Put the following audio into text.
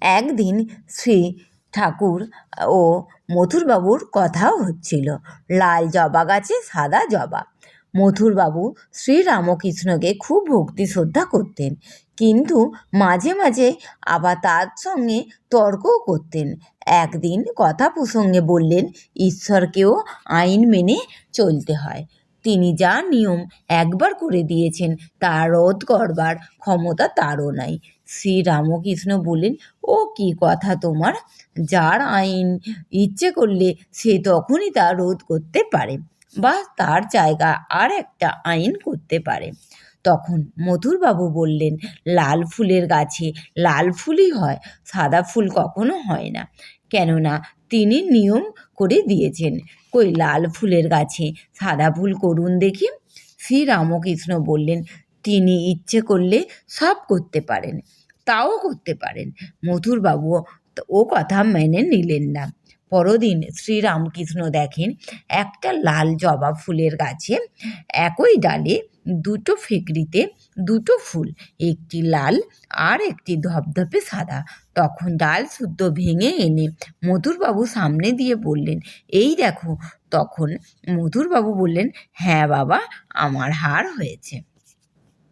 একদিন শ্রী ঠাকুর ও মথুরবাবুর কথাও হচ্ছিল। লাল জবা গাছে সাদা জবা। মথুরবাবু শ্রীরামকৃষ্ণকে খুব ভক্তি শ্রদ্ধা করতেন। কিন্তু মাঝে মাঝে আবার তার সঙ্গে তর্কও করতেন। একদিন কথা প্রসঙ্গে বললেন, ঈশ্বরকেও আইন মেনে চলতে হয়। তিনি যা নিয়ম একবার করে দিয়েছেন, তা রোধ করবার ক্ষমতা তারও নাই। শ্রীরামকৃষ্ণ বললেন, ও কি কথা তোমার? যার আইন ইচ্ছে করলে সে তখনই তা রোধ করতে পারে বা তার জায়গা আর একটা আইন করতে পারে। তখন মধুরবাবু বললেন, লাল ফুলের গাছে লাল ফুলই হয়, সাদা ফুল কখনো হয় না। কেননা তিনি নিয়ম করে দিয়েছেন। কই লাল ফুলের গাছে সাদা ফুল করুন দেখি। শ্রীরামকৃষ্ণ বললেন, তিনি ইচ্ছে করলে সব করতে পারেন, তাও করতে পারেন। মধুরবাবু ও কথা মেনে নিলেন না। পরদিন শ্রীরামকৃষ্ণ দেখেন একটা লাল জবা ফুলের গাছে একই ডালে দুটো ফেকরিতে দুটো ফুল, একটি লাল আর একটি ধপধপে সাদা। তখন ডাল শুদ্ধ ভেঙে এনে মধুরবাবু সামনে দিয়ে বললেন, এই দেখো। তখন মধুরবাবু বললেন হ্যাঁ বাবা, আমার হার হয়েছে।